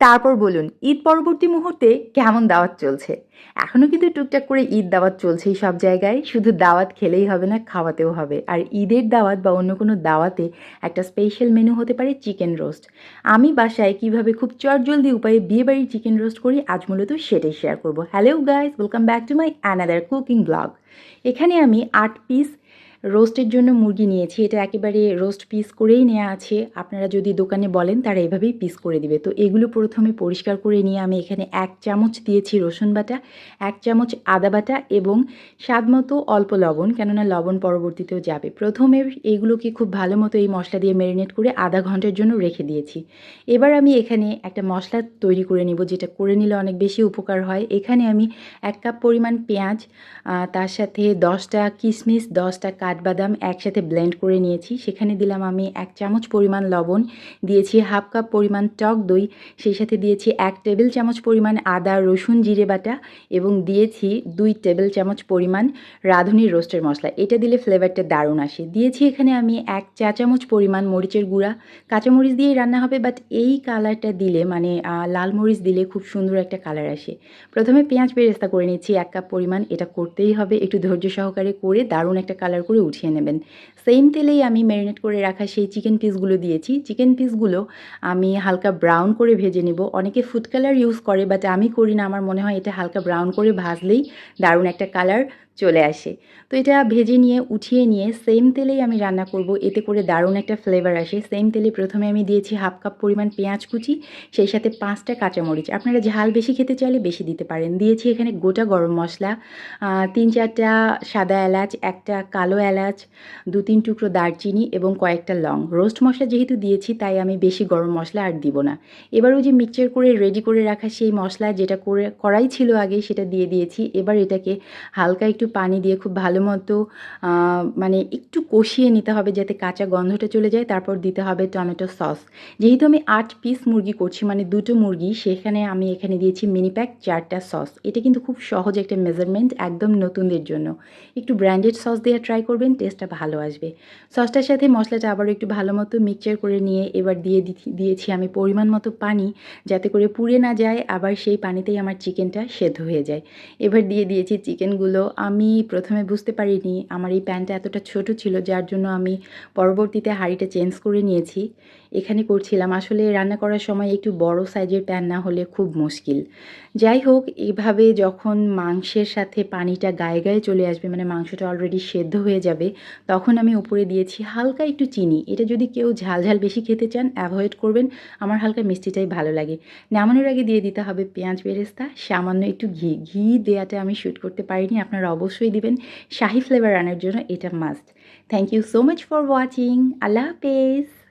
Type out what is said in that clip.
তারপর বলুন, ঈদ পরবর্তী মুহূর্তে কেমন দাওয়াত চলছে? এখনও কিন্তু টুকটাক করে ঈদ দাওয়াত চলছেই সব জায়গায়। শুধু দাওয়াত খেলেই হবে না, খাওয়াতেও হবে। আর ঈদের দাওয়াত বা অন্য কোনো দাওয়াতে একটা স্পেশাল মেনু হতে পারে চিকেন রোস্ট আমি বাসায় কীভাবে খুব চটজলদি উপায়ে বিয়েবাড়ির চিকেন রোস্ট করি, আজ মূলত সেটাই শেয়ার করব। Hello guys welcome back to my another cooking blog এখানে আমি আট পিস রোস্টের জন্য মুরগি নিয়েছি। এটা একেবারে রোস্ট পিস করেই নেওয়া আছে। আপনারা যদি দোকানে বলেন, তারা এভাবেই পিস করে দিবে। তো এগুলো প্রথমে পরিষ্কার করে নিয়ে আমি এখানে এক চামচ দিয়েছি রসুন বাটা, এক চামচ আদা বাটা এবং স্বাদ মতো অল্প লবণ, কেননা লবণ পরবর্তীতেও যাবে। প্রথমে এইগুলোকে খুব ভালো মতো এই মশলা দিয়ে ম্যারিনেট করে আধা ঘণ্টার জন্য রেখে দিয়েছি। এবার আমি এখানে একটা মশলা তৈরি করে নিব, যেটা করে নিলে অনেক বেশি উপকার হয়। এখানে আমি এক কাপ পরিমাণ পেঁয়াজ তার সাথে দশটা কিশমিশ, দশটা কাঠবাদাম একসাথে ব্লেন্ড করে নিয়েছি। সেখানে দিলাম আমি এক চামচ পরিমাণ লবণ, দিয়েছি হাফ কাপ পরিমাণ টক দই, সেই সাথে দিয়েছি এক টেবিল চামচ পরিমাণ আদা, রসুন, জিরে বাটা এবং দিয়েছি দুই টেবিল চামচ পরিমাণ রাঁধুনির রোস্টের মশলা। এটা দিলে ফ্লেভারটা দারুণ আসে। দিয়েছি এখানে আমি এক চা চামচ পরিমাণ মরিচের গুঁড়া। কাঁচামরিচ দিয়েই রান্না হবে বাট এই কালারটা দিলে মানে লাল মরিচ দিলে খুব সুন্দর একটা কালার আসে। প্রথমে পেঁয়াজ বেরেস্তা করে নিচ্ছি এক কাপ পরিমাণ। এটা করতেই হবে। একটু ধৈর্য সহকারে করে দারুণ একটা কালার করে উঠিয়ে নেবেন। সেম তেলেই আমি ম্যারিনেট করে রাখা সেই চিকেন পিসগুলো দিয়েছি। চিকেন পিসগুলো আমি হালকা ব্রাউন করে ভেজে নেব। অনেকে ফুড কালার ইউজ করে বাট আমি করি না। আমার মনে হয় এটা হালকা ব্রাউন করে ভাজলেই দারুণ একটা কালার চলে আসে। তো এটা ভেজে নিয়ে, উঠিয়ে নিয়ে সেম তেলেই আমি রান্না করব। এতে করে দারুণ একটা ফ্লেভার আসে। সেম তেলে প্রথমে আমি দিয়েছি হাফ কাপ পরিমাণ পেঁয়াজ কুচি, সেই সাথে পাঁচটা কাঁচামরিচ। আপনারা ঝাল বেশি খেতে চাইলে বেশি দিতে পারেন। দিয়েছি এখানে গোটা গরম মশলা তিন চারটা সাদা এলাচ, একটা কালো এলাচ, দু তিন টুকরো দারচিনি এবং কয়েকটা লং। রোস্ট মশলা যেহেতু দিয়েছি, তাই আমি বেশি গরম মশলা আর দিব না। এবার ওই যে মিক্সচার করে রেডি করে রাখা সেই মশলা, যেটা করে করাই ছিল আগে, সেটা দিয়ে দিয়েছি। এবার এটাকে হালকা একটু পানি দিয়ে খুব ভালো মতো মানে একটু কষিয়ে নিতে হবে যাতে কাঁচা গন্ধটা চলে যায়। তারপর দিতে হবে টমেটো সস। যেহেতু আমি আট পিস মুরগি করছি মানে দুটো মুরগি, সেখানে আমি এখানে দিয়েছি মিনি প্যাক চারটা সস। এটা কিন্তু খুব সহজ একটা মেজারমেন্ট একদম নতুনদের জন্য। একটু ব্র্যান্ডেড সস দিয়ে ট্রাই করবেন টেস্টটা ভালো আসবে। সসটার সাথে মশলাটা আবারও একটু ভালো মতো মিক্সচার করে নিয়ে এবার দিয়ে দিয়েছি আমি পরিমাণ মতো পানি, যাতে করে পুড়ে না যায়, আবার সেই পানিতেই আমার চিকেনটা সেদ্ধ হয়ে যায়। এবার দিয়ে দিয়েছি চিকেনগুলো আমি প্রথমে বুঝতে পারিনি আমার এই প্যানটা এতটা ছোট ছিল, যার জন্য আমি পরবর্তীতে হাঁড়িটা চেঞ্জ করে নিয়েছি। এখানে করছিলাম, আসলে রান্না করার সময় একটু বড় সাইজের প্যান না হলে খুব মুশকিল। যাই হোক, এভাবে যখন মাংসের সাথে পানিটা গায়ে গায়ে চলে আসবে মানে মাংসটা অলরেডি সেদ্ধ হয়ে যাবে, তখন আমি উপরে দিয়েছি হালকা একটু চিনি। এটা যদি কেউ ঝাল ঝাল বেশি খেতে চান অ্যাভয়েড করবেন। আমার হালকা মিষ্টিটাই ভালো লাগে। নামানোর আগে দিয়ে দিতে হবে পেঁয়াজ বেরেস্তা, সামান্য একটু ঘি। ঘি দেওয়াটা আমি শ্যুট করতে পারিনি, আপনারা দিবেন। শাহি ফ্লেভার আনার জন্য এটা must thank you so much for watching আল্লাহ হাফেজ।